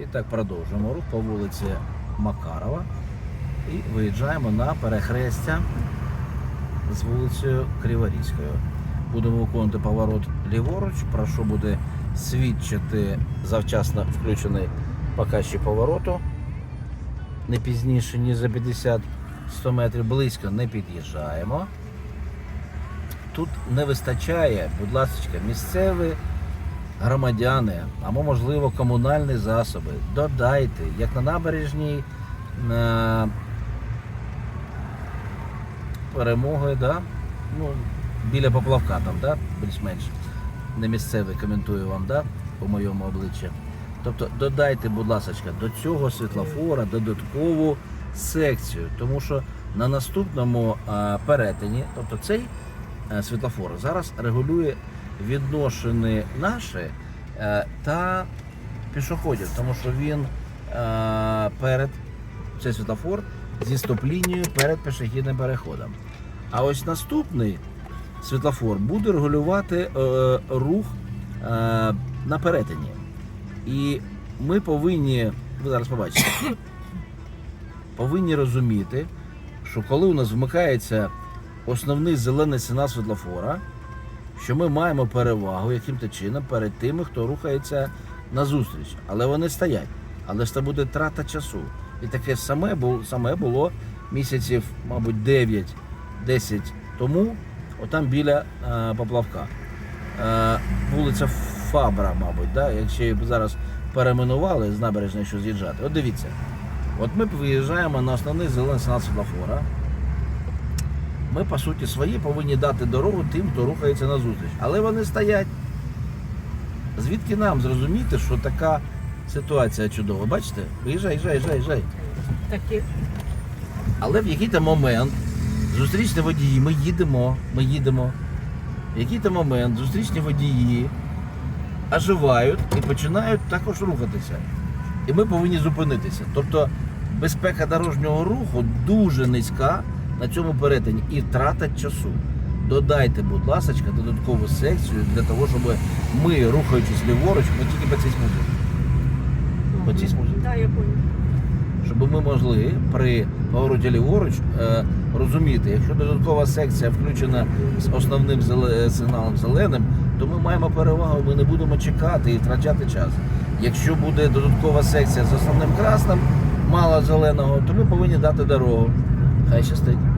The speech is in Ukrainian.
І так продовжуємо рух по вулиці Макарова і виїжджаємо на перехрестя з вулицею Криворізькою. Будемо виконувати поворот ліворуч, про що буде свідчити завчасно включений показчик повороту. Не пізніше, ніж за 50-100 метрів близько не під'їжджаємо. Тут не вистачає, будь ласка, місцеві громадяни, або, можливо, комунальні засоби. Додайте, як на набережній на перемоги, да? ну, біля поплавка там, да? більш-менш не місцевий коментую вам, да? по моєму обличчі. Тобто додайте, будь ласка, до цього світлофора додаткову секцію, тому що на наступному а, перетині, тобто цей е, світлофор зараз регулює відношення наші е, та пішоходів, тому що він е, перед цей світлофор зі стоп-лінією перед пішохідним переходом. А ось наступний світлофор буде регулювати е, рух на перетині. І ми повинні, ви зараз побачите, повинні розуміти, що коли у нас вмикається основний зелений сигнал світлофора, що ми маємо перевагу яким-то чином перед тими, хто рухається назустріч. Але вони стоять. Але ж це буде трата часу. І таке саме саме було місяців, мабуть, 9-10 тому, отам біля е, поплавка. Е, вулиця Фабра, мабуть, да? якщо зараз перейменували з набережної, що з'їжджати. От дивіться, от ми виїжджаємо на основний зелений сигнал світлофора. Ми, по суті, свої повинні дати дорогу тим, хто рухається назустріч. Але вони стоять. Звідки нам зрозуміти, що така ситуація чудова? Бачите? Виїжджай, їжджай, їжджай, їжджай. Такі Але в який-то момент зустрічні водії, ми їдемо, ми їдемо. В який-то момент зустрічні водії оживають і починають також рухатися. І ми повинні зупинитися. Тобто безпека дорожнього руху дуже низька на цьому перетині і трата часу. Додайте, будь ласка, додаткову секцію для того, щоб ми, рухаючись ліворуч, ми тільки по цій смузі. По цій смузі Так, я понял. щоб ми могли при повороті ліворуч е, розуміти, якщо додаткова секція включена з основним зеле- сигналом зеленим, то ми маємо перевагу, ми не будемо чекати і втрачати час. Якщо буде додаткова секція з основним красним, мало зеленого, то ми повинні дати дорогу. Хай щастить.